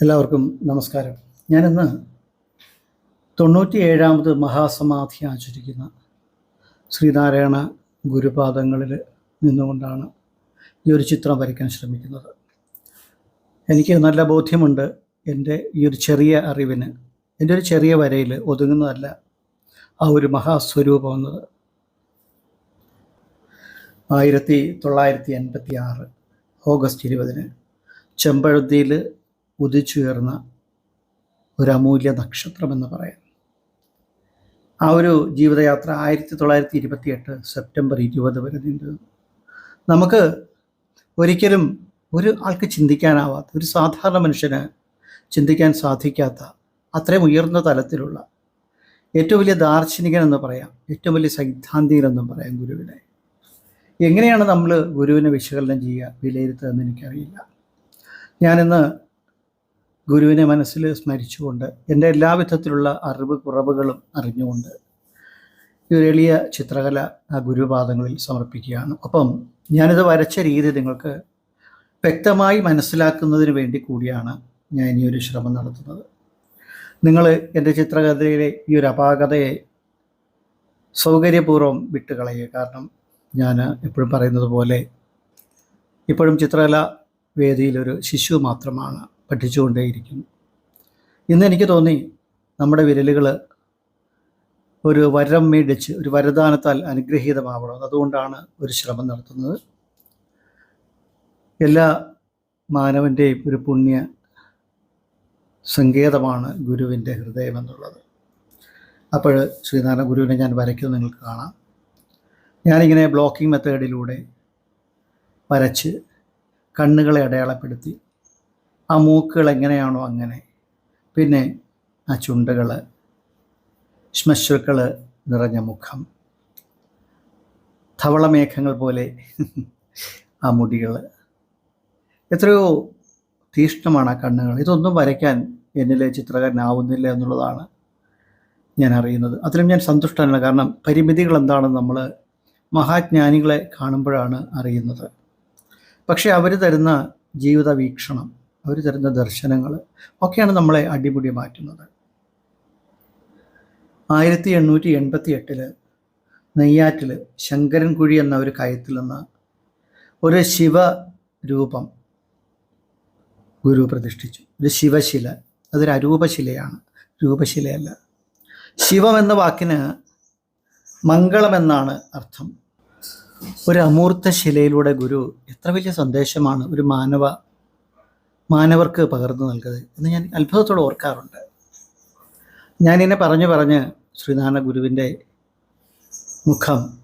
എല്ലാവർക്കും നമസ്കാരം. ഞാനിന്ന് തൊണ്ണൂറ്റിയേഴാമത് മഹാസമാധി ആചരിക്കുന്ന ശ്രീനാരായണ ഗുരുപാദങ്ങളിൽ നിന്നുകൊണ്ടാണ് ഈ ഒരു ചിത്രം വരയ്ക്കാൻ ശ്രമിക്കുന്നത്. എനിക്ക് നല്ല ബോധ്യമുണ്ട് എന്റെ ഈ ഒരു ചെറിയ അറിവിന്. എന്റെ ഒരു ചെറിയ വരയിൽ ഒതുങ്ങുന്നതല്ല ആ ഒരു മഹാസ്വരൂപം എന്നത്. ആയിരത്തി തൊള്ളായിരത്തി എൺപത്തി ആറ് ഓഗസ്റ്റ് ഇരുപതിന് ചെമ്പഴുത്തിയിൽ ഉദിച്ചുയർന്ന ഒരു അമൂല്യ നക്ഷത്രമെന്ന് പറയാം. ആ ഒരു ജീവിതയാത്ര ആയിരത്തി തൊള്ളായിരത്തി ഇരുപത്തി എട്ട് സെപ്റ്റംബർ ഇരുപത് വരെ നീണ്ടു. നമുക്ക് ഒരിക്കലും ഒരു ആൾക്ക് ചിന്തിക്കാനാവാത്ത ഒരു സാധാരണ മനുഷ്യന് ചിന്തിക്കാൻ സാധിക്കാത്ത അത്രയും ഉയർന്ന തലത്തിലുള്ള ഏറ്റവും വലിയ ദാർശനികൻ എന്ന് പറയാം ഏറ്റവും വലിയ സൈദ്ധാന്തികൻ എന്നും പറയാം ഗുരുവിനെ. എങ്ങനെയാണ് നമ്മൾ ഗുരുവിനെ വിശകലനം ചെയ്യുക വിലയിരുത്തുക എന്ന് എനിക്കറിയില്ല. ഞാനിന്ന് ഗുരുവിനെ മനസ്സിൽ സ്മരിച്ചുകൊണ്ട് എന്റെ എല്ലാവിധത്തിലുള്ള അറിവ് കുറവുകളും അറിഞ്ഞുകൊണ്ട് ഈ ഒരു എളിയ ചിത്രകല ആ ഗുരുപാദങ്ങളിൽ സമർപ്പിക്കുകയാണ്. അപ്പം ഞാനിത് വരച്ച രീതി നിങ്ങൾക്ക് വ്യക്തമായി മനസ്സിലാക്കുന്നതിന് വേണ്ടി കൂടിയാണ് ഞാൻ ഈ ഒരു ശ്രമം നടത്തുന്നത്. നിങ്ങൾ എന്റെ ചിത്രകഥയിലെ ഈ ഒരു അപാകതയെ സൗകര്യപൂർവം വിട്ടുകളയുക. കാരണം ഞാൻ എപ്പോഴും പറയുന്നത് പോലെ ഇപ്പോഴും ചിത്രകല വേദിയിലൊരു ശിശു മാത്രമാണ്. പഠിച്ചുകൊണ്ടേയിരിക്കുന്നു. ഇന്ന് എനിക്ക് തോന്നി നമ്മുടെ വിരലുകൾ ഒരു വരം മേടിച്ച് ഒരു വരദാനത്താൽ അനുഗ്രഹീതമാവണം. അതുകൊണ്ടാണ് ഒരു ശ്രമം നടത്തുന്നത്. എല്ലാ മാനവന്റെയും ഒരു പുണ്യ സങ്കേതമാണ് ഗുരുവിന്റെ ഹൃദയം എന്നുള്ളത്. അപ്പോൾ ശ്രീനാരായണ ഗുരുവിനെ ഞാൻ വരയ്ക്കുന്നത് നിങ്ങൾക്ക് കാണാം. ഞാനിങ്ങനെ ബ്ലോക്കിംഗ് മെത്തേഡിലൂടെ വരച്ച് കണ്ണുകളെ അടയാളപ്പെടുത്തി ആ മൂക്കുകൾ എങ്ങനെയാണോ അങ്ങനെ. പിന്നെ ആ ചുണ്ടുകൾ ശ്മശ്രുക്കൾ നിറഞ്ഞ മുഖം ധവളമേഘങ്ങൾ പോലെ ആ മുടികൾ. എത്രയോ തീഷ്ണമാണ് ആ കണ്ണുകൾ. ഇതൊന്നും വരയ്ക്കാൻ എന്നിലെ ചിത്രകാരനാവുന്നില്ല എന്നുള്ളതാണ് ഞാൻ അറിയുന്നത്. അതിലും ഞാൻ സന്തുഷ്ടനാണ് കാരണം പരിമിതികൾ എന്താണെന്ന് നമ്മൾ മഹാജ്ഞാനികളെ കാണുമ്പോഴാണ് അറിയുന്നത്. പക്ഷേ അവർ തരുന്ന ജീവിത വീക്ഷണം അവർ തരുന്ന ദർശനങ്ങൾ ഒക്കെയാണ് നമ്മളെ അടിപൊളി മാറ്റുന്നത്. ആയിരത്തി എണ്ണൂറ്റി എൺപത്തി എട്ടിൽ നെയ്യാറ്റിൽ ശങ്കരൻകുഴി എന്ന ഒരു കയത്തിൽ നിന്ന് ഒരു ശിവരൂപം ഗുരു പ്രതിഷ്ഠിച്ചു. ഒരു ശിവശില. അതൊരു അരൂപശിലയാണ് രൂപശിലയല്ല ശിവം എന്ന വാക്കിന് മംഗളമെന്നാണ് അർത്ഥം. ഒരു അമൂർത്ത ശിലയിലൂടെ ഗുരു എത്ര വലിയ സന്ദേശമാണ്. ഒരു മാനവ മാനവർക്ക് പകർന്നു നൽകുന്നത് എന്ന് ഞാൻ അത്ഭുതത്തോടെ ഓർക്കാറുണ്ട്. ഞാനിങ്ങനെ പറഞ്ഞു പറഞ്ഞ് ശ്രീനാരായണ ഗുരുവിന്റെ മുഖം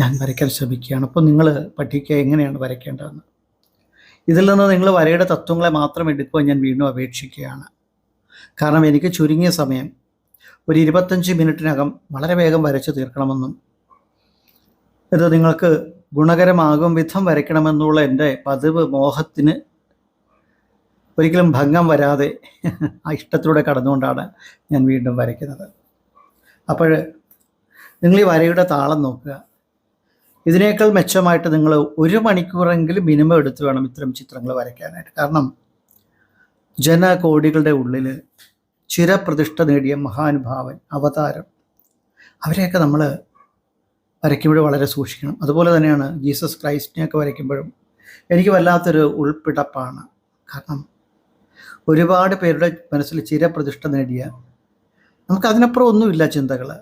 ഞാൻ വരയ്ക്കാൻ ശ്രമിക്കുകയാണ്. അപ്പോൾ നിങ്ങൾ പഠിക്കുക എങ്ങനെയാണ് വരയ്ക്കേണ്ടതെന്ന്. ഇതിൽ നിന്ന് നിങ്ങൾ വരയുടെ തത്വങ്ങളെ മാത്രം എടുക്കുവാൻ ഞാൻ വീണ്ടും അപേക്ഷിക്കുകയാണ്. കാരണം എനിക്ക് ചുരുങ്ങിയ സമയം ഒരു ഇരുപത്തഞ്ച് മിനിറ്റിനകം വളരെ വേഗം വരച്ച് തീർക്കണമെന്നും ഇത് നിങ്ങൾക്ക് ഗുണകരമാകും വിധം വരയ്ക്കണമെന്നുള്ള എന്റെ പതിവ് മോഹത്തിന് ഒരിക്കലും ഭംഗം വരാതെ ആ ഇഷ്ടത്തിലൂടെ കടന്നുകൊണ്ടാണ് ഞാൻ വീണ്ടും വരയ്ക്കുന്നത്. അപ്പോൾ നിങ്ങൾ ഈ വരയുടെ താളം നോക്കുക. ഇതിനേക്കാൾ മെച്ചമായിട്ട് നിങ്ങൾ ഒരു മണിക്കൂറെങ്കിലും മിനിമം എടുത്തു വേണം ഇത്തരം ചിത്രങ്ങൾ വരയ്ക്കാനായിട്ട്. കാരണം ജനകോടികളുടെ ഉള്ളിൽ ചിരപ്രതിഷ്ഠ നേടിയ മഹാനുഭാവൻ അവതാരം അവരെയൊക്കെ നമ്മൾ വരയ്ക്കുമ്പോൾ വളരെ സൂക്ഷിക്കണം. അതുപോലെ തന്നെയാണ് ജീസസ് ക്രൈസ്റ്റിനെയൊക്കെ വരയ്ക്കുമ്പോഴും എനിക്ക് വല്ലാത്തൊരു ഉൾപ്പിടപ്പാണ്. കാരണം ഒരുപാട് പേരുടെ മനസ്സിൽ ചിരപ്രതിഷ്ഠ നേടിയ നമുക്കതിനപ്പുറം ഒന്നുമില്ല ചിന്തകൾ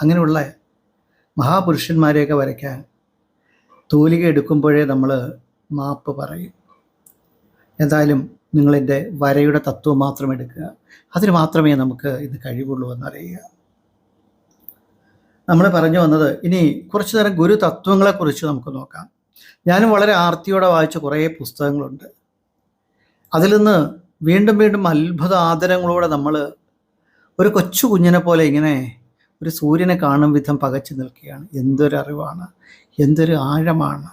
അങ്ങനെയുള്ള മഹാപുരുഷന്മാരെയൊക്കെ വരയ്ക്കാൻ തൂലിക എടുക്കുമ്പോഴേ നമ്മൾ മാപ്പ് പറയും. എന്തായാലും നിങ്ങളെന്റെ വരയുടെ തത്വം മാത്രം എടുക്കുക. അതിന് മാത്രമേ നമുക്ക് ഇത് കഴിവുള്ളൂ എന്നറിയുക. നമ്മൾ പറഞ്ഞു വന്നത് ഇനി കുറച്ച് നേരം ഗുരു തത്വങ്ങളെക്കുറിച്ച് നമുക്ക് നോക്കാം. ഞാനും വളരെ ആർത്തിയോടെ വായിച്ച കുറേ പുസ്തകങ്ങളുണ്ട്. അതിൽ നിന്ന് വീണ്ടും വീണ്ടും അത്ഭുത ആദരങ്ങളോടെ നമ്മൾ ഒരു കൊച്ചു കുഞ്ഞിനെ പോലെ ഇങ്ങനെ ഒരു സൂര്യനെ കാണും വിധം പകച്ചു നിൽക്കുകയാണ്. എന്തൊരു അറിവാണ് എന്തൊരു ആഴമാണ്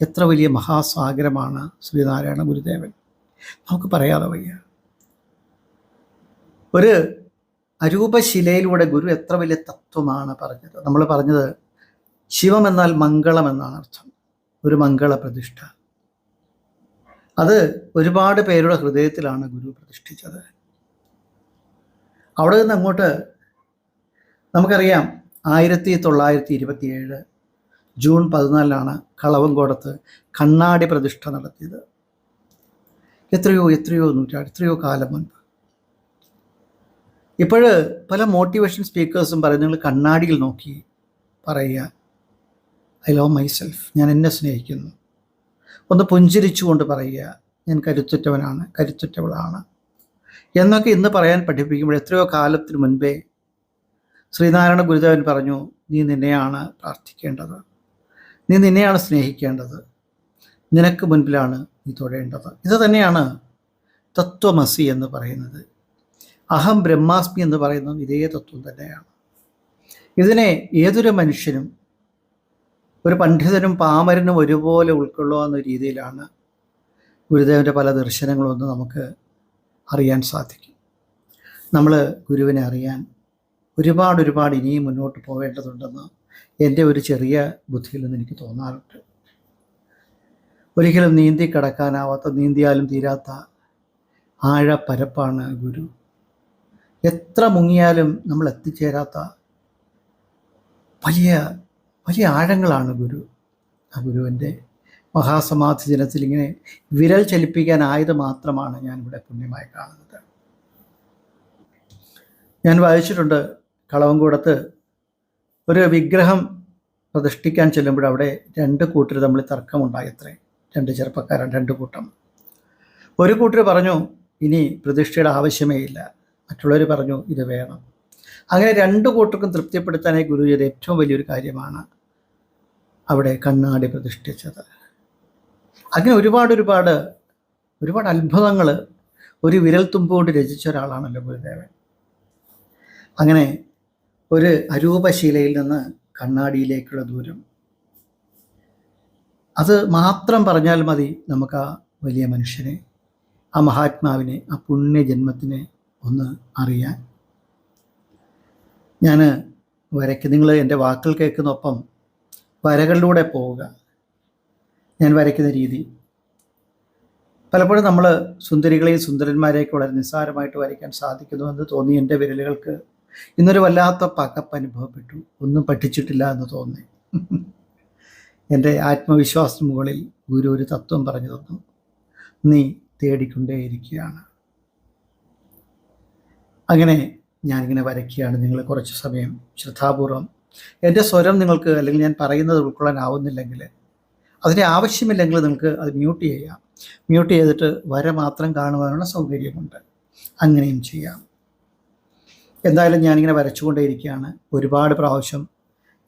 എത്ര വലിയ മഹാസാഗരമാണ് ശ്രീനാരായണ ഗുരുദേവൻ. നമുക്ക് പറയാതെ വയ്യ. ഒരു അരൂപശിലയിലൂടെ ഗുരു എത്ര വലിയ തത്വമാണ് പറഞ്ഞത്. നമ്മൾ പറഞ്ഞത് ശിവം എന്നാൽ മംഗളം എന്നാണ് അർത്ഥം. ഒരു മംഗള പ്രതിഷ്ഠ അത് ഒരുപാട് പേരുടെ ഹൃദയത്തിലാണ് ഗുരു പ്രതിഷ്ഠിച്ചത്. അവിടെ നിന്ന് അങ്ങോട്ട് നമുക്കറിയാം ആയിരത്തി തൊള്ളായിരത്തി ഇരുപത്തിയേഴ് ജൂൺ പതിനാലിനാണ് കളവങ്കോടത്ത് കണ്ണാടി പ്രതിഷ്ഠ നടത്തിയത്. എത്രയോ എത്രയോ നൂറ്റാണ്ട് എത്രയോ കാലം മുൻപ്. ഇപ്പോൾ പല മോട്ടിവേഷൻ സ്പീക്കേഴ്സും പറയും നിങ്ങൾ കണ്ണാടിയിൽ നോക്കി പറയുക. I love myself. ഞാൻ എന്നെ സ്നേഹിക്കുന്നു. ഒന്ന് പുഞ്ചിരിച്ചുകൊണ്ട് പറയുക ഞാൻ കരുത്തുറ്റവനാണ് കരുത്തുറ്റവളാണ്. എന്നൊക്കെ ഇന്ന് പറയാൻ പഠിപ്പിക്കുമ്പോൾ എത്രയോ കാലത്തിന് മുൻപേ ശ്രീനാരായണ ഗുരുദേവൻ പറഞ്ഞു നീ നിന്നെയാണ് പ്രാർത്ഥിക്കേണ്ടത്. നീ നിന്നെയാണ് സ്നേഹിക്കേണ്ടത്. നിനക്ക് മുൻപിലാണ് നീ തൊഴേണ്ടത്. ഇത് തന്നെയാണ് തത്വമസി എന്ന് പറയുന്നത്. അഹം ബ്രഹ്മാസ്മി എന്ന് പറയുന്നത് ഇതേ തത്വം തന്നെയാണ്. ഇതിനെ ഏതൊരു മനുഷ്യനും ഒരു പണ്ഡിതനും പാമരനും ഒരുപോലെ ഉൾക്കൊള്ളുവാന്ന രീതിയിലാണ് ഗുരുദേവന്റെ പല ദർശനങ്ങളും ഒന്ന് നമുക്ക് അറിയാൻ സാധിക്കും. നമ്മൾ ഗുരുവിനെ അറിയാൻ ഒരുപാട് ഒരുപാട് ഇനിയും മുന്നോട്ട് പോവേണ്ടതുണ്ടെന്ന് എന്റെ ഒരു ചെറിയ ബുദ്ധിയിൽ നിന്ന് എനിക്ക് തോന്നാറുണ്ട്. ഒരിക്കലും നീന്തി കടക്കാനാവാത്ത നീന്തിയാലും തീരാത്ത ആഴപ്പരപ്പാണ് ഗുരു. എത്ര മുങ്ങിയാലും നമ്മൾ എത്തിച്ചേരാത്ത വലിയ വലിയ ആഴങ്ങളാണ് ഗുരു. ആ ഗുരുവിന്റെ മഹാസമാധി ദിനത്തിൽ ഇങ്ങനെ വിരൽ ചലിപ്പിക്കാനായത് മാത്രമാണ് ഞാൻ ഇവിടെ പുണ്യമായി കാണുന്നത്. ഞാൻ വായിച്ചിട്ടുണ്ട് കളവങ്കൂടത്ത് ഒരു വിഗ്രഹം പ്രതിഷ്ഠിക്കാൻ ചെല്ലുമ്പോൾ അവിടെ രണ്ട് കൂട്ടർ തമ്മിൽ തർക്കമുണ്ടായി അത്രേ രണ്ട് ചെറുപ്പക്കാരൻ രണ്ട് കൂട്ടം. ഒരു കൂട്ടർ പറഞ്ഞു ഇനി പ്രതിഷ്ഠയുടെ ആവശ്യമേ ഇല്ല. മറ്റുള്ളവർ പറഞ്ഞു ഇത് വേണം. അങ്ങനെ രണ്ട് കൂട്ടർക്കും തൃപ്തിപ്പെടുത്താനായി ഗുരു ചെയ്ത ഏറ്റവും വലിയൊരു കാര്യമാണ് അവിടെ കണ്ണാടി പ്രതിഷ്ഠിച്ചത്. അങ്ങനെ ഒരുപാട് ഒരുപാട് ഒരുപാട് അത്ഭുതങ്ങൾ ഒരു വിരൽ തുമ്പ് കൊണ്ട് രചിച്ച ഒരാളാണല്ലോ ഗുരുദേവൻ. അങ്ങനെ ഒരു അരൂപശീലയിൽ നിന്ന് കണ്ണാടിയിലേക്കുള്ള ദൂരം. അത് മാത്രം പറഞ്ഞാൽ മതി നമുക്ക് ആ വലിയ മനുഷ്യനെ ആ മഹാത്മാവിനെ ആ പുണ്യജന്മത്തിനെ ഒന്ന് അറിയാൻ. ഞാൻ വരയ്ക്ക് നിങ്ങൾ എന്റെ വാക്കുകൾ കേൾക്കുന്നൊപ്പം വരകളിലൂടെ പോവുക. ഞാൻ വരയ്ക്കുന്ന രീതി. പലപ്പോഴും നമ്മൾ സുന്ദരികളെയും സുന്ദരന്മാരെയൊക്കെ വളരെ നിസ്സാരമായിട്ട് വരയ്ക്കാൻ സാധിക്കുന്നുവെന്ന് തോന്നി. എന്റെ വിരലുകൾക്ക് ഇന്നൊരു വല്ലാത്ത പകപ്പ് അനുഭവപ്പെട്ടു. ഒന്നും പഠിച്ചിട്ടില്ല എന്ന് തോന്നി. എന്റെ ആത്മവിശ്വാസത്തിന് മുകളിൽ ഗുരു ഒരു തത്വം പറഞ്ഞു തന്നു. നീ തേടിക്കൊണ്ടേയിരിക്കുകയാണ്. അങ്ങനെ ഞാനിങ്ങനെ വരയ്ക്കുകയാണ്. നിങ്ങൾ കുറച്ച് സമയം ശ്രദ്ധാപൂർവം എന്റെ സ്വരം നിങ്ങൾക്ക് അല്ലെങ്കിൽ ഞാൻ പറയുന്നത് ഉൾക്കൊള്ളാനാവുന്നില്ലെങ്കിൽ അതിന്റെ ആവശ്യമില്ലെങ്കിൽ നിങ്ങൾക്ക് അത് മ്യൂട്ട് ചെയ്യാം. മ്യൂട്ട് ചെയ്തിട്ട് വര മാത്രം കാണുവാനുള്ള സൗകര്യമുണ്ട്. അങ്ങനെയും ചെയ്യാം. എന്തായാലും ഞാനിങ്ങനെ വരച്ചുകൊണ്ടേയിരിക്കുകയാണ്. ഒരുപാട് പ്രാവശ്യം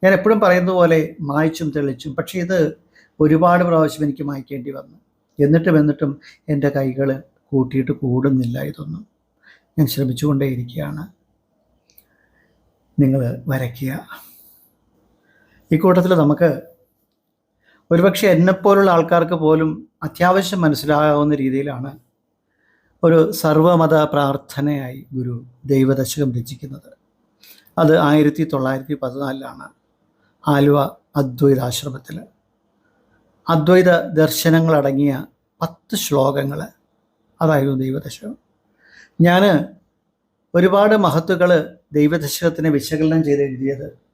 ഞാൻ എപ്പോഴും പറയുന്നത് പോലെ മായ്ച്ചും തെളിച്ചും പക്ഷേ ഇത് ഒരുപാട് പ്രാവശ്യം എനിക്ക് മായ്ക്കേണ്ടി വന്നു. എന്നിട്ടും എന്നിട്ടും എന്റെ കൈകൾ കൂട്ടിയിട്ട് കൂടുന്നില്ല ഇതൊന്നും. ഞാൻ ശ്രമിച്ചുകൊണ്ടേയിരിക്കുകയാണ്. നിങ്ങൾ വരയ്ക്കുക. ഈ കൂട്ടത്തിൽ നമുക്ക് ഒരുപക്ഷെ എന്നെപ്പോലുള്ള ആൾക്കാർക്ക് പോലും അത്യാവശ്യം മനസ്സിലാകാവുന്ന രീതിയിലാണ് ഒരു സർവമത പ്രാർത്ഥനയായി ഗുരു ദൈവദശകം രചിക്കുന്നത്. അത് ആയിരത്തി തൊള്ളായിരത്തി പതിനാലിലാണ് ആലുവ അദ്വൈതാശ്രമത്തിൽ അദ്വൈത ദർശനങ്ങളടങ്ങിയ പത്ത് ശ്ലോകങ്ങൾ അതായിരുന്നു ദൈവദശകം. ഞാൻ ഒരുപാട് മഹത്തുക്കൾ ദൈവദശകത്തിനെ വിശകലനം ചെയ്ത് എഴുതിയത്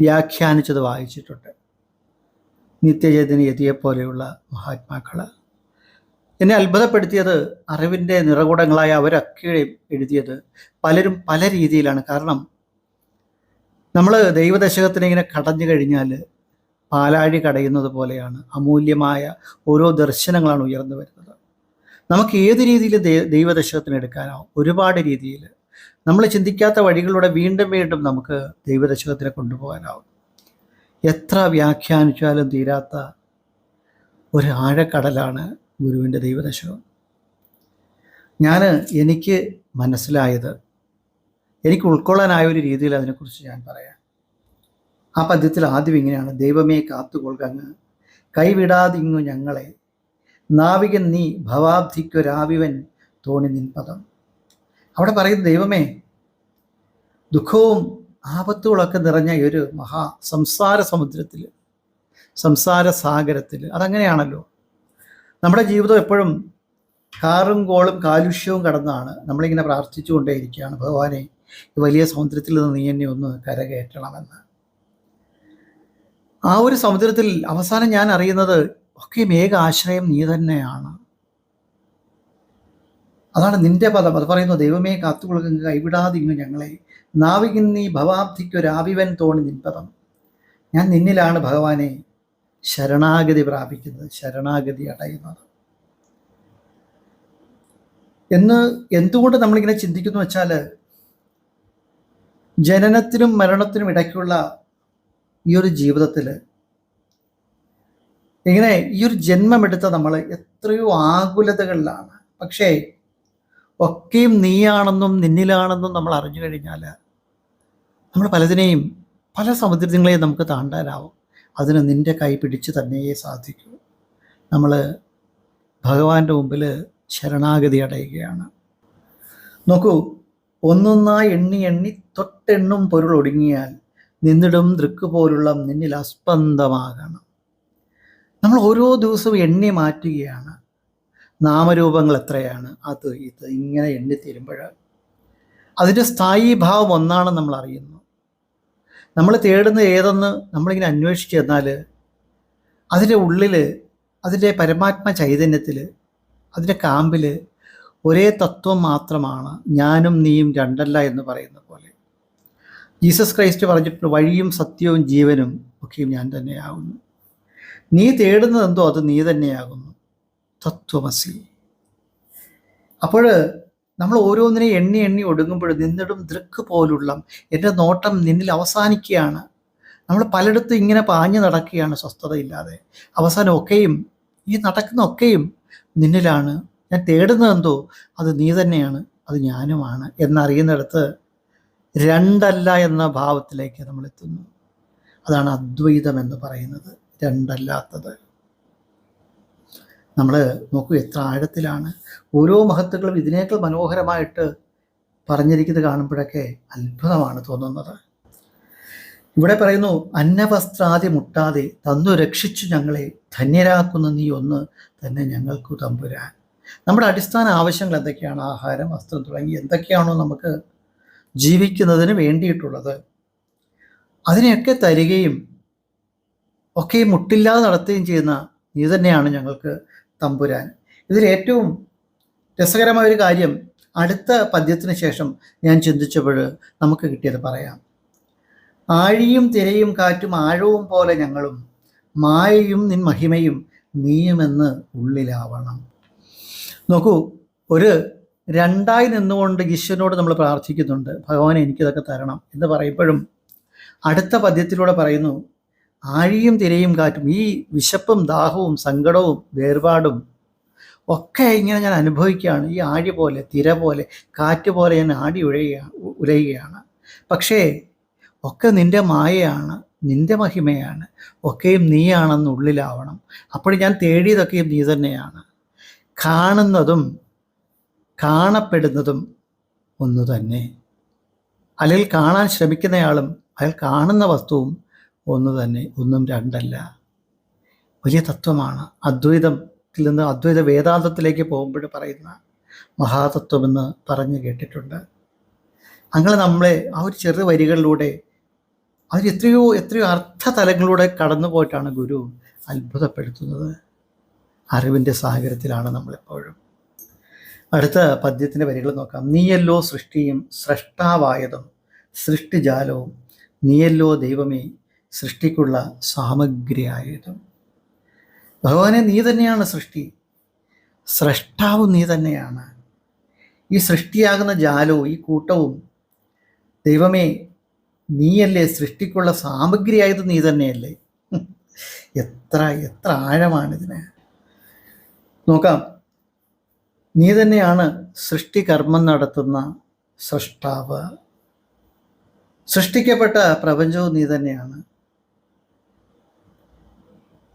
വ്യാഖ്യാനിച്ചത് വായിച്ചിട്ടുണ്ട്. നിത്യചൈതന്യ പോലെയുള്ള മഹാത്മാക്കൾ എന്നെ അത്ഭുതപ്പെടുത്തിയത് അറിവിന്റെ നിറകുടങ്ങളായ അവരൊക്കെയും എഴുതിയത് പലരും പല രീതിയിലാണ്. കാരണം നമ്മൾ ദൈവദശകത്തിനെ ഇങ്ങനെ കടഞ്ഞു കഴിഞ്ഞാൽ പാലാഴി കടയുന്നത് പോലെയാണ്. അമൂല്യമായ ഓരോ ദർശനങ്ങളാണ് ഉയർന്നു വരുന്നത്. നമുക്ക് ഏത് രീതിയിൽ ദൈവദശകത്തിന് എടുക്കാനാവും ഒരുപാട് രീതിയിൽ നമ്മൾ ചിന്തിക്കാത്ത വഴികളിലൂടെ വീണ്ടും വീണ്ടും നമുക്ക് ദൈവദശകത്തിനെ കൊണ്ടുപോകാനാവും. എത്ര വ്യാഖ്യാനിച്ചാലും തീരാത്ത ഒരു ആഴക്കടലാണ് ഗുരുവിന്റെ ദൈവദശകം ഞാൻ എനിക്ക് മനസ്സിലായത് എനിക്ക് ഉൾക്കൊള്ളാനായ ഒരു രീതിയിൽ അതിനെക്കുറിച്ച് ഞാൻ പറയാം. ആ പദ്യത്തിൽ ആദ്യം ഇങ്ങനെയാണ് ദൈവമേ കാത്തുകൊള്ളുകങ്ങ് കൈവിടാതിങ്ങു ഞങ്ങളെ നാവികൻ നീ ഭവാബ്ധിക്കൊരാവിവൻ തോണി നിൻ പദം അവിടെ പറയുന്ന ദൈവമേ ദുഃഖവും ആപത്തുകളൊക്കെ നിറഞ്ഞ ഈ ഒരു മഹാ സംസാര സമുദ്രത്തിൽ സംസാര സാഗരത്തിൽ അതങ്ങനെയാണല്ലോ. നമ്മുടെ ജീവിതം എപ്പോഴും കാറും കോളും കാലുഷ്യവും കടന്നാണ്. നമ്മളിങ്ങനെ പ്രാർത്ഥിച്ചുകൊണ്ടേയിരിക്കുകയാണ് ഭഗവാനെ ഈ വലിയ സമുദ്രത്തിൽ നിന്ന് നീ എന്നെ ഒന്ന് കരകയറ്റണമെന്ന്. ആ ഒരു സമുദ്രത്തിൽ അവസാനം ഞാൻ അറിയുന്നത് ഒക്കെ ഏക ആശ്രയം നീ തന്നെയാണ്. അതാണ് നിന്റെ പദം. അത് പറയുന്നു ദൈവമേ കാത്തുകൊള്ളുക കൈവിടാതിങ്ങു ഞങ്ങളെ. നാവികൻ നീ ഭവാബ്ധിക്കൊരാവിവൻ തോണി നിൻപദം ഞാൻ നിന്നിലാണ് ഭഗവാനെ ശരണാഗതി പ്രാപിക്കുന്നത്. ശരണാഗതി അടയുന്നത്. എന്ന് എന്തുകൊണ്ട് നമ്മളിങ്ങനെ ചിന്തിക്കുന്നു വെച്ചാൽ ജനനത്തിനും മരണത്തിനും ഇടയ്ക്കുള്ള ഈ ഒരു ജീവിതത്തിൽ ഇങ്ങനെ ഈ ഒരു ജന്മമെടുത്ത നമ്മൾ എത്രയോ ആകുലതകളിലാണ്. പക്ഷേ ഒക്കെയും നീയാണെന്നും നിന്നിലാണെന്നും നമ്മൾ അറിഞ്ഞു കഴിഞ്ഞാൽ നമ്മൾ പലതിനെയും പല സമുദ്രങ്ങളെയും നമുക്ക് താണ്ടാനാവും. അതിന് നിന്റെ കൈ പിടിച്ച് തന്നെയേ സാധിക്കൂ. നമ്മൾ ഭഗവാന്റെ മുമ്പിൽ ശരണാഗതി അടയുകയാണ്. നോക്കൂ ഒന്നൊന്നായി എണ്ണി എണ്ണി തൊട്ടെണ്ണും പൊരുൾ ഒടുങ്ങിയാൽ നിന്നിടും ദൃക്ക് പോലുള്ള നിന്നിൽ അസ്പന്ദമാകണം. നമ്മൾ ഓരോ ദിവസവും എണ്ണി മാറ്റുകയാണ്. നാമരൂപങ്ങൾ എത്രയാണ്? അത് ഇത് ഇങ്ങനെ എണ്ണി തീരുമ്പോൾ അതിന്റെ സ്ഥായി ഭാവം ഒന്നാണെന്ന് നമ്മൾ അറിയുന്നു. നമ്മൾ തേടുന്ന ഏതെന്ന് നമ്മളിങ്ങനെ അന്വേഷിച്ചു തന്നാൽ അതിന്റെ ഉള്ളിൽ അതിന്റെ പരമാത്മ ചൈതന്യത്തിൽ അതിന്റെ കാമ്പിൽ ഒരേ തത്വം മാത്രമാണ് ഞാനും നീയും രണ്ടല്ല എന്ന് പറയുന്ന പോലെ. ജീസസ് ക്രൈസ്റ്റ് പറഞ്ഞിട്ട് വഴിയും സത്യവും ജീവനും ഒക്കെയും ഞാൻ തന്നെയാകുന്നു. നീ തേടുന്നതെന്തോ അത് നീ തന്നെയാകുന്നു. തത്വമസി. അപ്പോൾ നമ്മൾ ഓരോന്നിനെ എണ്ണി എണ്ണി ഒടുങ്ങുമ്പോൾ നിന്നിടും ദൃക്ക് പോലുള്ള എന്റെ നോട്ടം നിന്നിൽ അവസാനിക്കുകയാണ്. നമ്മൾ പലയിടത്തും ഇങ്ങനെ പാഞ്ഞു നടക്കുകയാണ് സ്വസ്ഥതയില്ലാതെ. അവസാനം ഒക്കെയും ഈ നടക്കുന്ന ഒക്കെയും നിന്നിലാണ്. ഞാൻ തേടുന്നതെന്തോ അത് നീ തന്നെയാണ് അത് ഞാനുമാണ് എന്നറിയുന്നിടത്ത് രണ്ടല്ല എന്ന ഭാവത്തിലേക്ക് നമ്മൾ എത്തുന്നു. അതാണ് അദ്വൈതം എന്ന് പറയുന്നത് രണ്ടല്ലാത്തത്. നമ്മൾ നോക്കൂ എത്ര ആഴത്തിലാണ് ഓരോ മഹത്തുക്കളും ഇതിനേക്കാൾ മനോഹരമായിട്ട് പറഞ്ഞിരിക്കുന്നത് കാണുമ്പോഴൊക്കെ അത്ഭുതമാണ് തോന്നുന്നത്. ഇവിടെ പറയുന്നു അന്നവസ്ത്രാതി മുട്ടാതെ തന്നു രക്ഷിച്ചു ഞങ്ങളെ ധന്യരാക്കുന്ന നീ ഒന്ന് തന്നെ ഞങ്ങൾക്കു തമ്പുരാൻ. നമ്മുടെ അടിസ്ഥാന ആവശ്യങ്ങൾ എന്തൊക്കെയാണ്? ആഹാരം വസ്ത്രം തുടങ്ങി എന്തൊക്കെയാണോ നമുക്ക് ജീവിക്കുന്നതിന് വേണ്ടിയിട്ടുള്ളത്. അതിനെയൊക്കെ തരികയും ഒക്കെ മുട്ടില്ലാതെ നടത്തുകയും ചെയ്യുന്ന നീ തന്നെയാണ് ഞങ്ങൾക്ക് തമ്പുരാൻ. ഇതിൽ ഏറ്റവും രസകരമായ ഒരു കാര്യം അടുത്ത പദ്യത്തിന് ശേഷം ഞാൻ ചിന്തിച്ചപ്പോൾ നമുക്ക് കിട്ടിയത് പറയാം. ആഴിയും തിരയും കാറ്റും ആഴവും പോലെ ഞങ്ങളും മായയും നിൻ മഹിമയും നീയുമെന്ന് ഉള്ളിലാവണം. നോക്കൂ ഒരു രണ്ടായി നിന്നുകൊണ്ട് ഈശ്വരനോട് നമ്മൾ പ്രാർത്ഥിക്കുന്നുണ്ട്. ഭഗവാൻ എനിക്കിതൊക്കെ തരണം എന്ന് പറയുമ്പോഴും അടുത്ത പദ്യത്തിലൂടെ പറയുന്നു ആഴിയും തിരയും കാറ്റും ഈ വിശപ്പും ദാഹവും സങ്കടവും വേർപാടും ഒക്കെ ഇങ്ങനെ ഞാൻ അനുഭവിക്കുകയാണ്. ഈ ആഴി പോലെ തിര പോലെ കാറ്റ് പോലെ ഞാൻ ആടി ഉഴയുകയാണ് ഉലയുകയാണ് പക്ഷേ ഒക്കെ നിന്റെ മായയാണ് നിന്റെ മഹിമയാണ് ഒക്കെയും നീയാണെന്ന് ഉള്ളിലാവണം. അപ്പോൾ ഞാൻ തേടിയതൊക്കെയും നീ തന്നെയാണ്. കാണുന്നതും കാണപ്പെടുന്നതും ഒന്നു തന്നെ. അല്ലെങ്കിൽ കാണാൻ ശ്രമിക്കുന്നയാളും അയാൾ കാണുന്ന വസ്തുവും ഒന്ന് തന്നെ ഒന്നും രണ്ടല്ല. വലിയ തത്വമാണ്. അദ്വൈതത്തിൽ നിന്ന് അദ്വൈത വേദാന്തത്തിലേക്ക് പോകുമ്പോൾ പറയുന്ന മഹാതത്വമെന്ന് പറഞ്ഞു കേട്ടിട്ടുണ്ട്. അങ്ങനെ നമ്മളെ ആ ഒരു ചെറു വരികളിലൂടെ അവർ എത്രയോ എത്രയോ അർത്ഥതലങ്ങളിലൂടെ കടന്നു പോയിട്ടാണ് ഗുരു അത്ഭുതപ്പെടുത്തുന്നത്. അറിവിന്റെ സാഗരത്തിലാണ് നമ്മളെപ്പോഴും. അടുത്ത പദ്യത്തിന്റെ വരികൾ നോക്കാം. നീയല്ലോ സൃഷ്ടിയും സ്രഷ്ടാവായതും സൃഷ്ടിജാലവും നീയല്ലോ ദൈവമേ സൃഷ്ടിക്കുള്ള സാമഗ്രിയായതും. ഭഗവാനെ നീ തന്നെയാണ് സൃഷ്ടി. സ്രഷ്ടാവ് നീ തന്നെയാണ്. ഈ സൃഷ്ടിയാകുന്ന ജാലവും ഈ കൂട്ടവും ദൈവമേ നീയല്ലേ സൃഷ്ടിക്കുള്ള സാമഗ്രിയായത് നീ തന്നെയല്ലേ. എത്ര എത്ര ആഴമാണിതിന്. നോക്കാം. നീ തന്നെയാണ് സൃഷ്ടി കർമ്മം നടത്തുന്ന സൃഷ്ടാവ് സൃഷ്ടിക്കപ്പെട്ട പ്രപഞ്ചവും നീ തന്നെയാണ്.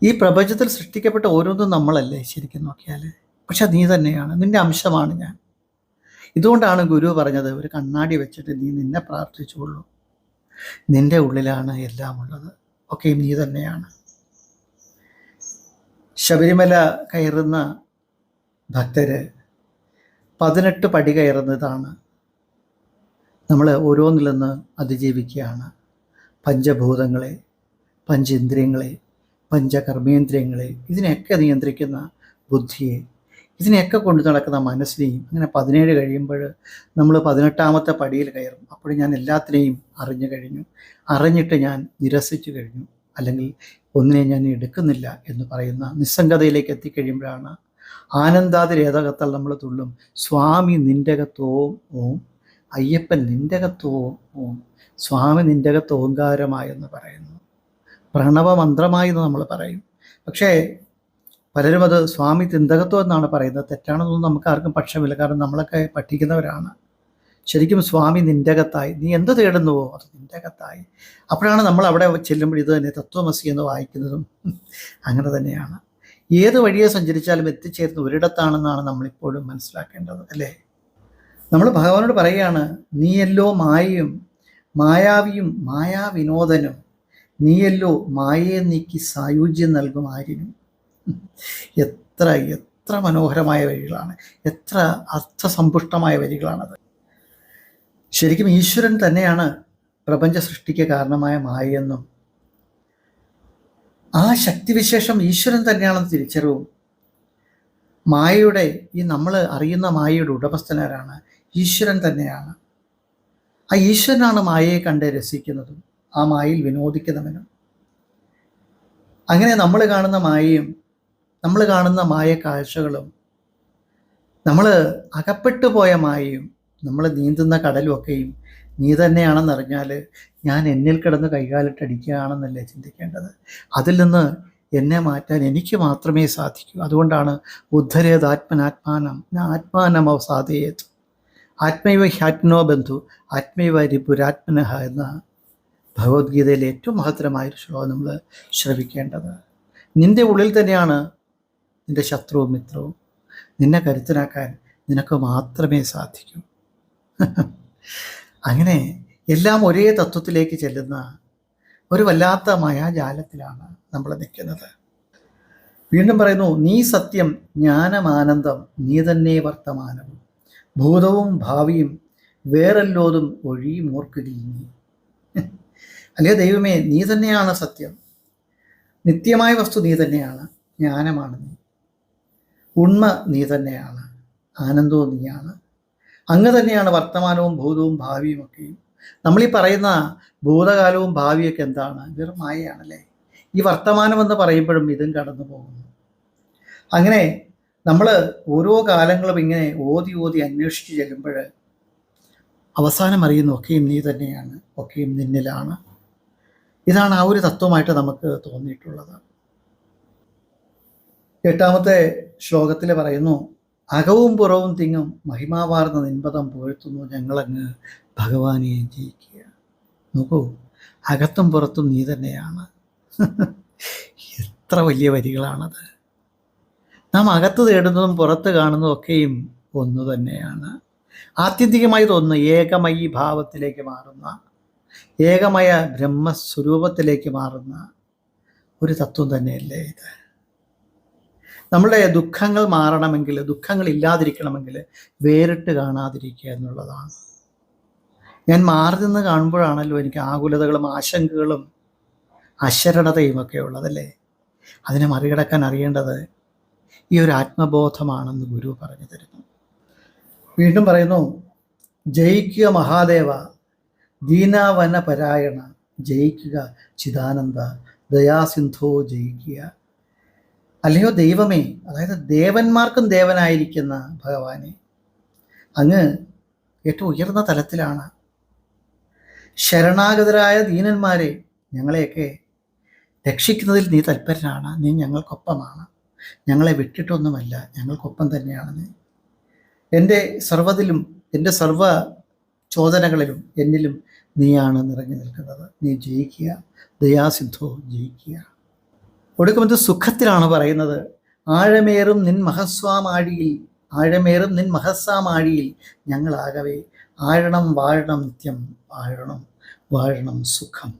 ഈ പ്രപഞ്ചത്തിൽ സൃഷ്ടിക്കപ്പെട്ട ഓരോന്നും നമ്മളല്ലേ ശരിക്കും നോക്കിയാൽ പക്ഷെ നീ തന്നെയാണ്. നിന്റെ അംശമാണ് ഞാൻ. ഇതുകൊണ്ടാണ് ഗുരു പറഞ്ഞത് ഒരു കണ്ണാടി വെച്ചിട്ട് നീ നിന്നെ പ്രാർത്ഥിച്ചുകൊള്ളൂ നിന്റെ ഉള്ളിലാണ് എല്ലാം ഉള്ളത്. ഒക്കെയും നീ തന്നെയാണ്. ശബരിമല കയറുന്ന ഭക്തര് പതിനെട്ട് പടി കയറുന്നതാണ്. നമ്മൾ ഓരോന്നിൽ അതിജീവിക്കുകയാണ്. പഞ്ചഭൂതങ്ങളെ പഞ്ചേന്ദ്രിയങ്ങളെ പഞ്ചകർമ്മേന്ദ്രിയങ്ങളെ ഇതിനെയൊക്കെ നിയന്ത്രിക്കുന്ന ബുദ്ധിയെ ഇതിനെയൊക്കെ കൊണ്ടു നടക്കുന്ന മനസ്സിനെയും അങ്ങനെ പതിനേഴ് കഴിയുമ്പോൾ നമ്മൾ പതിനെട്ടാമത്തെ പടിയിൽ കയറും. അപ്പോൾ ഞാൻ എല്ലാത്തിനെയും അറിഞ്ഞു കഴിഞ്ഞു. അറിഞ്ഞിട്ട് ഞാൻ നിരസിച്ചു കഴിഞ്ഞു. അല്ലെങ്കിൽ ഒന്നിനെ ഞാൻ എടുക്കുന്നില്ല എന്ന് പറയുന്ന നിസ്സംഗതയിലേക്ക് എത്തിക്കഴിയുമ്പോഴാണ് ആനന്ദാതിരേതകത്താൽ നമ്മൾ തുള്ളും. സ്വാമി നിന്റകത്തോം ഓം അയ്യപ്പൻ നിന്റകത്തോം ഓം സ്വാമി നിന്റകത്ത് ഓങ്കാരമായെന്ന് പറയുന്നു. പ്രണവമന്ത്രമായി എന്ന് നമ്മൾ പറയും. പക്ഷേ പലരും അത് സ്വാമി തിന്തകത്വം എന്നാണ് പറയുന്നത്. തെറ്റാണെന്നൊന്നും നമുക്ക് ആർക്കും പക്ഷമില്ല. കാരണം നമ്മളൊക്കെ പഠിക്കുന്നവരാണ്. ശരിക്കും സ്വാമി നിന്റകത്തായി നീ എന്ത് തേടുന്നുവോ അത് നിന്റകത്തായി അപ്പോഴാണ് നമ്മൾ അവിടെ ചെല്ലുമ്പോൾ ഇത് തന്നെ തത്വമസി എന്ന് വായിക്കുന്നതും അങ്ങനെ തന്നെയാണ്. ഏത് വഴിയെ സഞ്ചരിച്ചാലും എത്തിച്ചേരുന്ന ഒരിടത്താണെന്നാണ് നമ്മളിപ്പോഴും മനസ്സിലാക്കേണ്ടത് അല്ലേ? നമ്മൾ ഭഗവാനോട് പറയുകയാണ് നീയല്ലോ മായയും മായാവിയും മായാവിനോദനും നീയല്ലോ മായയെ നീക്കി സായുജ്യം നൽകും ആര്യനും എത്ര എത്ര മനോഹരമായ വരികളാണ്. എത്ര അർത്ഥസമ്പുഷ്ടമായ വരികളാണത്. ശരിക്കും ഈശ്വരൻ തന്നെയാണ് പ്രപഞ്ച സൃഷ്ടിക്ക് കാരണമായ മായയെന്നും ആ ശക്തിവിശേഷം ഈശ്വരൻ തന്നെയാണെന്ന് തിരിച്ചറിവും. മായയുടെ ഈ നമ്മൾ അറിയുന്ന മായയുടെ ഉടമസ്ഥനാരാണ് ഈശ്വരൻ തന്നെയാണ്. ആ ഈശ്വരനാണ് മായയെ കണ്ട് രസിക്കുന്നതും. ആ മായയിൽ വിനോദിക്കുന്നവനും. അങ്ങനെ നമ്മൾ കാണുന്ന മായയും നമ്മൾ കാണുന്ന മായ കാഴ്ചകളും നമ്മൾ അകപ്പെട്ടു പോയ മായയും നമ്മൾ നീന്തുന്ന കടലും ഒക്കെയും നീ തന്നെയാണെന്നറിഞ്ഞാൽ ഞാൻ എന്നിൽ കിടന്ന് കൈകാലിട്ടടിക്കുകയാണെന്നല്ലേ ചിന്തിക്കേണ്ടത്. അതിൽ നിന്ന് എന്നെ മാറ്റാൻ എനിക്ക് മാത്രമേ സാധിക്കൂ. അതുകൊണ്ടാണ് ഉദ്ധരേത് ആത്മനാത്മാനം ആത്മാനം അവസാദയേത് ആത്മൈവ ഹ്യാത്മനോ ബന്ധു ആത്മൈവ രിപുരാത്മനഹ എന്ന ഭഗവത്ഗീതയിലെ ഏറ്റവും മഹത്തരമായ ഒരു ശ്ലോകം നമ്മൾ ശ്രവിക്കേണ്ടത്. നിന്റെ ഉള്ളിൽ തന്നെയാണ് നിന്റെ ശത്രുവും മിത്രവും. നിന്നെ കരുത്തനാക്കാൻ നിനക്ക് മാത്രമേ സാധിക്കൂ. അങ്ങനെ എല്ലാം ഒരേ തത്വത്തിലേക്ക് ചെല്ലുന്ന ഒരു വല്ലാത്ത മായാജാലത്തിലാണ് നമ്മൾ നിൽക്കുന്നത്. വീണ്ടും പറയുന്നു നീ സത്യം ജ്ഞാനമാനന്ദം നീ തന്നെ വർത്തമാനവും. ഭൂതവും ഭാവിയും വേറെല്ലോതും ഒഴിയും ഓർക്കടി നീ. അല്ലേ ദൈവമേ നീ തന്നെയാണ് സത്യം. നിത്യമായ വസ്തു നീ തന്നെയാണ് ജ്ഞാനമാണ് നീ. ഉണ്മ നീ തന്നെയാണ് ആനന്ദവും നീയാണ്. അങ്ങ് തന്നെയാണ് വർത്തമാനവും ഭൂതവും ഭാവിയും ഒക്കെയും. നമ്മളീ പറയുന്ന ഭൂതകാലവും ഭാവിയൊക്കെ എന്താണ്? വെറും മായയാണല്ലേ? ഈ വർത്തമാനം എന്ന് പറയുമ്പോഴും ഇതും കടന്നു പോകുന്നു. അങ്ങനെ നമ്മൾ ഓരോ കാലങ്ങളും ഇങ്ങനെ ഓതി ഓതി അന്വേഷിച്ച് ചെല്ലുമ്പോൾ അവസാനം അറിയുന്ന ഒക്കെയും നീ തന്നെയാണ് ഒക്കെയും നിന്നിലാണ്. ഇതാണ് ആ ഒരു തത്വമായിട്ട് നമുക്ക് തോന്നിയിട്ടുള്ളത്. എട്ടാമത്തെ ശ്ലോകത്തിൽ പറയുന്നു അകവും പുറവും തിങ്ങും മഹിമാവാർന്ന നിൻപദം പുകഴ്ത്തുന്നു ഞങ്ങളങ്ങ് ഭഗവാനെ ജയിക്കുക. നോക്കൂ അകത്തും പുറത്തും നീ തന്നെയാണ്. എത്ര വലിയ വരികളാണത്. നാം അകത്ത് തേടുന്നതും പുറത്ത് കാണുന്നതും ഒക്കെയും ഒന്നു തന്നെയാണ്. ആത്യന്തികമായി തോന്നുന്ന ഏകമയി ഭാവത്തിലേക്ക് മാറുന്ന ഏകമയ ബ്രഹ്മസ്വരൂപത്തിലേക്ക് മാറുന്ന ഒരു തത്വം തന്നെയല്ലേ ഇത്. നമ്മുടെ ദുഃഖങ്ങൾ മാറണമെങ്കിൽ ദുഃഖങ്ങൾ ഇല്ലാതിരിക്കണമെങ്കിൽ വേറിട്ട് കാണാതിരിക്കുക എന്നുള്ളതാണ്. ഞാൻ മാറി നിന്ന് കാണുമ്പോഴാണല്ലോ എനിക്ക് ആകുലതകളും ആശങ്കകളും അശരണതയും ഒക്കെ ഉള്ളതല്ലേ അതിനെ മറികടക്കാൻ അറിയേണ്ടത് ഈ ഒരു ആത്മബോധമാണെന്ന് ഗുരു പറഞ്ഞു തരുന്നു. വീണ്ടും പറയുന്നു ജയിക്കുക മഹാദേവ ദീനാവന പരായണ ജയിക്കുക ചിദാനന്ദ ദയാസിന്ധോ ജയിക്കുക. അല്ലയോ ദൈവമേ അതായത് ദേവന്മാർക്കും ദേവനായിരിക്കുന്ന ഭഗവാനെ അങ്ങ് ഏറ്റവും ഉയർന്ന തലത്തിലാണ്. ശരണാഗതരായ ദീനന്മാരെ ഞങ്ങളെയൊക്കെ രക്ഷിക്കുന്നതിൽ നീ തൽപരനാണ് നീ ഞങ്ങൾക്കൊപ്പമാണ്. ഞങ്ങളെ വിട്ടിട്ടൊന്നുമല്ല ഞങ്ങൾക്കൊപ്പം തന്നെയാണ് നീ എന്റെ സർവതിലും എന്റെ സർവ ചോദനകളിലും എന്നിലും നീയാണ് നിറഞ്ഞു നിൽക്കുന്നത്. നീ ജയിക്കുക. ദയാസിദ്ധോ ജയിക്കുക. ഒടുക്കമത് സുഖത്തിലാണ് പറയുന്നത്. ആഴമേറും നിൻ മഹസ്വാമാഴിയിൽ ആഴമേറും നിൻ മഹസ്വാമാഴിയിൽ ഞങ്ങളാകവേ ആഴണം വാഴണം നിത്യം വാഴണം വാഴണം സുഖം.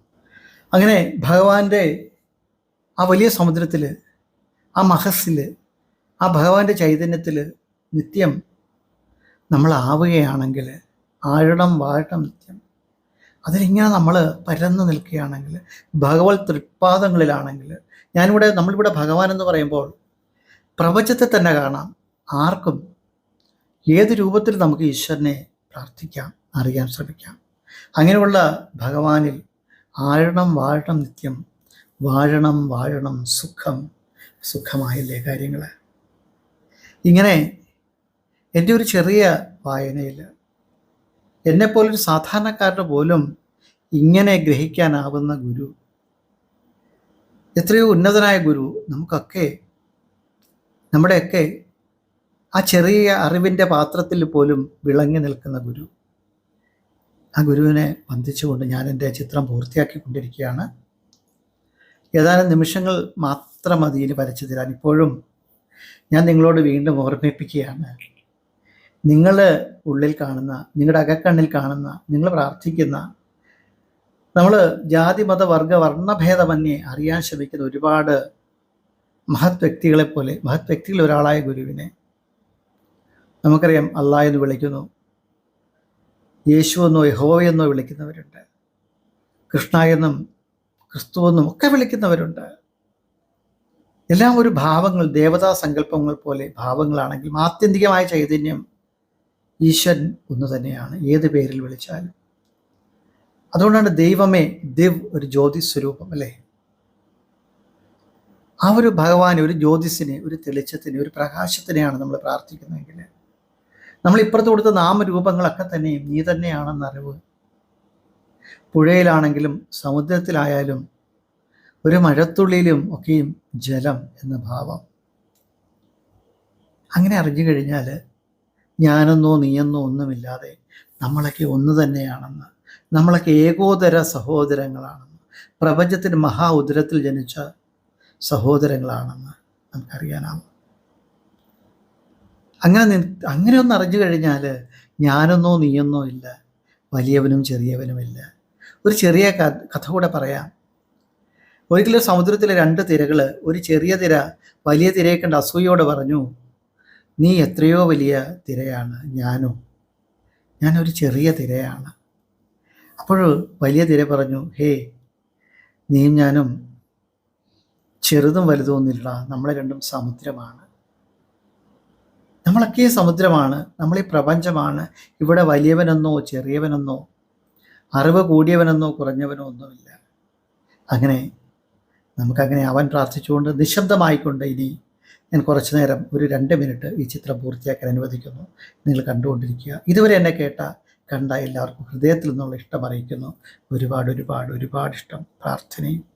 അങ്ങനെ ഭഗവാന്റെ ആ വലിയ സമുദ്രത്തിൽ ആ മഹസ്സിൽ ആ ഭഗവാന്റെ ചൈതന്യത്തിൽ നിത്യം നമ്മളാവുകയാണെങ്കിൽ ആഴടം വാഴം നിത്യം. അതിലിങ്ങനെ നമ്മൾ പരന്നു നിൽക്കുകയാണെങ്കിൽ ഭഗവത് തൃപ്പാദങ്ങളിലാണെങ്കിൽ ഞാനിവിടെ നമ്മളിവിടെ ഭഗവാൻ എന്ന് പറയുമ്പോൾ പ്രപഞ്ചത്തെ തന്നെ കാണാം. ആർക്കും ഏത് രൂപത്തിൽ നമുക്ക് ഈശ്വരനെ പ്രാർത്ഥിക്കാം അറിയാൻ ശ്രമിക്കാം. അങ്ങനെയുള്ള ഭഗവാനിൽ ആഴണം വാഴണം നിത്യം വാഴണം വാഴണം സുഖം സുഖമായില്ലേ കാര്യങ്ങൾ ഇങ്ങനെ എന്റെ ഒരു ചെറിയ വായനയിൽ എന്നെപ്പോലൊരു സാധാരണക്കാരന് പോലും ഇങ്ങനെ ഗ്രഹിക്കാനാവുന്ന ഗുരു എത്രയോ ഉന്നതനായ ഗുരു നമുക്കൊക്കെ നമ്മുടെയൊക്കെ ആ ചെറിയ അറിവിന്റെ പാത്രത്തിൽ പോലും വിളങ്ങി നിൽക്കുന്ന ഗുരു. ആ ഗുരുവിനെ വന്ദിച്ചുകൊണ്ട് ഞാൻ എന്റെ ചിത്രം പൂർത്തിയാക്കിക്കൊണ്ടിരിക്കുകയാണ്. ഏതാനും നിമിഷങ്ങൾ മാത്രം അതിന് വരച്ചു തരാൻ ഇപ്പോഴും ഞാൻ നിങ്ങളോട് വീണ്ടും ഓർമ്മിപ്പിക്കുകയാണ്. നിങ്ങൾ ഉള്ളിൽ കാണുന്ന നിങ്ങളുടെ അകക്കണ്ണിൽ കാണുന്ന നിങ്ങൾ പ്രാർത്ഥിക്കുന്ന നമ്മൾ ജാതി മത വർഗ വർണഭേദമന്യേ അറിയാൻ ശ്രമിക്കുന്ന ഒരുപാട് മഹത് വ്യക്തികളെ പോലെ മഹത് വ്യക്തികളിൽ ഒരാളായ ഗുരുവിനെ നമുക്കറിയാം അള്ളാഹ് എന്ന് വിളിക്കുന്നു. യേശു എന്നോ യഹോ എന്നോ വിളിക്കുന്നവരുണ്ട്. കൃഷ്ണ എന്നും ക്രിസ്തു എന്നും ഒക്കെ വിളിക്കുന്നവരുണ്ട്. എല്ലാം ഒരു ഭാവങ്ങൾ ദേവതാ സങ്കല്പങ്ങൾ പോലെ ഭാവങ്ങളാണെങ്കിലും ആത്യന്തികമായ ചൈതന്യം ഈശ്വരൻ ഒന്ന് തന്നെയാണ്. ഏത് പേരിൽ വിളിച്ചാലും. അതുകൊണ്ടാണ് ദൈവമേ ദിവ് ഒരു ജ്യോതി സ്വരൂപം അല്ലേ? ആ ഒരു ഭഗവാനെ ഒരു ജ്യോതിസിനെ ഒരു തെളിച്ചത്തിനെ ഒരു പ്രകാശത്തിനെയാണ് നമ്മൾ പ്രാർത്ഥിക്കുന്നതെങ്കിൽ നമ്മൾ ഇപ്പുറത്ത് കൊടുത്ത നാമരൂപങ്ങളൊക്കെ തന്നെയും നീ തന്നെയാണെന്ന അറിവ്. പുഴയിലാണെങ്കിലും സമുദ്രത്തിലായാലും ഒരു മഴത്തുള്ളിയിലും ഒക്കെയും ജലം എന്ന ഭാവം. അങ്ങനെ അറിഞ്ഞു കഴിഞ്ഞാൽ ഞാനെന്നോ നീയെന്നോ ഒന്നുമില്ലാതെ നമ്മളൊക്കെ ഒന്ന് തന്നെയാണെന്ന്. നമ്മളൊക്കെ ഏകോദര സഹോദരങ്ങളാണെന്ന്. പ്രപഞ്ചത്തിന് മഹാ ഉദരത്തിൽ ജനിച്ച സഹോദരങ്ങളാണെന്ന് നമുക്കറിയാനാവും. അങ്ങനെ അങ്ങനെ ഒന്ന് അറിഞ്ഞു കഴിഞ്ഞാൽ ഞാനെന്നോ നീയെന്നോ ഇല്ല. വലിയവനും ചെറിയവനും ഇല്ല ഒരു ചെറിയ കഥ കൂടെ പറയാം. ഒരിക്കലും സമുദ്രത്തിലെ രണ്ട് തിരകൾ ഒരു ചെറിയ തിര വലിയ തിരയെ കണ്ട് അസൂയോടെ പറഞ്ഞു നീ എത്രയോ വലിയ തിരയാണ് ഞാനോ. ഞാനൊരു ചെറിയ തിരയാണ്. അപ്പോൾ വലിയ തിര പറഞ്ഞു ഹേ നീയും ഞാനും ചെറുതും വലുതും ഒന്നുമില്ല നമ്മളെ രണ്ടും സമുദ്രമാണ്. നമ്മളൊക്കെ സമുദ്രമാണ്. നമ്മൾ ഈ പ്രപഞ്ചമാണ്. ഇവിടെ വലിയവനെന്നോ ചെറിയവനെന്നോ അറിവ് കൂടിയവനെന്നോ കുറഞ്ഞവനോ ഒന്നുമില്ല. അങ്ങനെ നമുക്കങ്ങനെ അവൻ പ്രാർത്ഥിച്ചുകൊണ്ട് നിശബ്ദമായിക്കൊണ്ട് ഇനി ഞാൻ കുറച്ചു നേരം ഒരു രണ്ട് മിനിറ്റ് ഈ ചിത്രം പൂർത്തിയാക്കാൻ അനുവദിക്കുന്നു. നിങ്ങൾ കണ്ടുകൊണ്ടിരിക്കുക. ഇതുവരെ എന്നെ കേട്ട കണ്ട എല്ലാവർക്കും ഹൃദയത്തിൽ നിന്നുള്ള ഇഷ്ടം അറിയിക്കുന്നു. ഒരുപാട് ഒരുപാട് ഒരുപാട് ഇഷ്ടം. പ്രാർത്ഥനയും